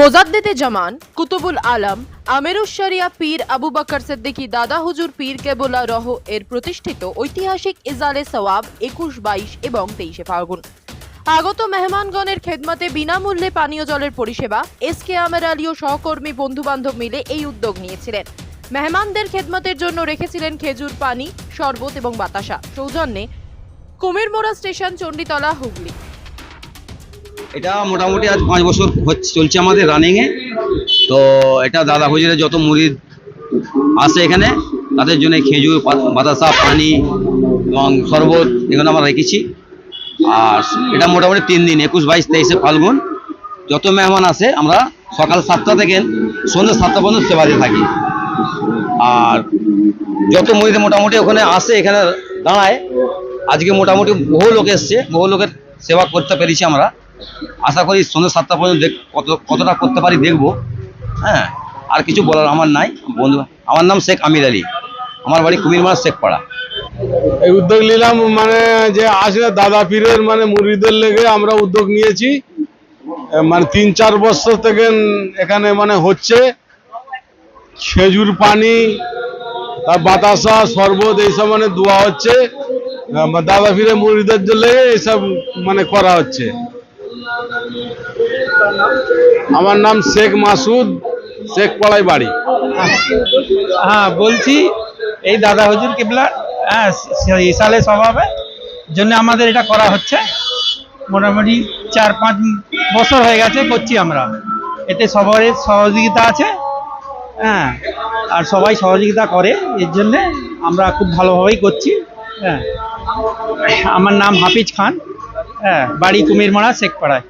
মোজাদ্দেদে জামান, কুতুবুল আলম আমেরুশরিয়া পীর আবু বকর সিদ্দিকী, দাদা হুজুর পীর কেবলা রহ এর প্রতিষ্ঠিত ঐতিহাসিক ইজালে সওয়াব একুশ বাইশ এবং তেইশে ফাল্গুন। আগত মেহমানগণের খেদমতে বিনামূল্যে পানীয় জলের পরিষেবা, এস কে আমের আলী ও সহকর্মী বন্ধু বান্ধব মিলে এই উদ্যোগ নিয়েছিলেন। মেহমানদের খেদমতের জন্য রেখেছিলেন খেজুর পানি, শরবত এবং বাতাসা। সৌজন্যে কুমিরমোড়া স্টেশন, চণ্ডীতলা, হুগলি। এটা মোটামুটি আজ পাঁচ বছর চলছে আমাদের রানিংয়ে তো এটা দাদা হুজুরের যত মুরিদ আসে এখানে, তাদের জন্য খেজুর বাতাসা, পানি এবং শরবত এগুলো আমরা রেখেছি। আর এটা মোটামুটি তিন দিন, একুশ, বাইশ, তেইশে ফাল্গুন। যত মেহমান আসে আমরা সকাল সাতটা থেকে সন্ধ্যে সাতটা পর্যন্ত সেবা দিয়ে থাকি। আর যত মুরিদ মোটামুটি ওখানে আসে এখানে দাঁড়ায়, আজকে মোটামুটি বহু লোক এসছে, বহু লোকের সেবা করতে পেরেছি আমরা। আশা করি সন্ধ্যে সাতটা পর্যন্ত দেখ কত কতটা করতে পারি দেখব। হ্যাঁ আর কিছু বলার আমার নাই। বন্ধু, আমার নাম শেখ আমির আলী। আমার বাড়ি কুমিরমার শেখপাড়া। এই উদ্যোগ নিলাম মানে যে আসলে দাদা পীরের মানে মুরিদের লেগে আমরা উদ্যোগ নিয়েছি। মানে তিন চার বছর থেকে এখানে মানে হচ্ছে। খেজুর পানি তার বাতাসা, শরবত এইসব মানে দোয়া হচ্ছে। দাদা পীরের মুরিদের জন্য এইসব মানে করা হচ্ছে। আমার নাম শেখ মাসুদ, শেখ পাড়ায় বাড়ি। হ্যাঁ বলছি, এই দাদা হুজুর কিবলা হ্যাঁ স্বভাবে, জন্য আমাদের এটা করা হচ্ছে। মোটামুটি চার পাঁচ বছর হয়ে গেছে করছি আমরা। এতে সবারই সহযোগিতা আছে হ্যাঁ আর সবাই সহযোগিতা করে, এর জন্যে আমরা খুব ভালোভাবেই করছি হ্যাঁ। আমার নাম হাফিজ খান হ্যাঁ বাড়ি কুমির কুমিরমারা শেখপাড়ায়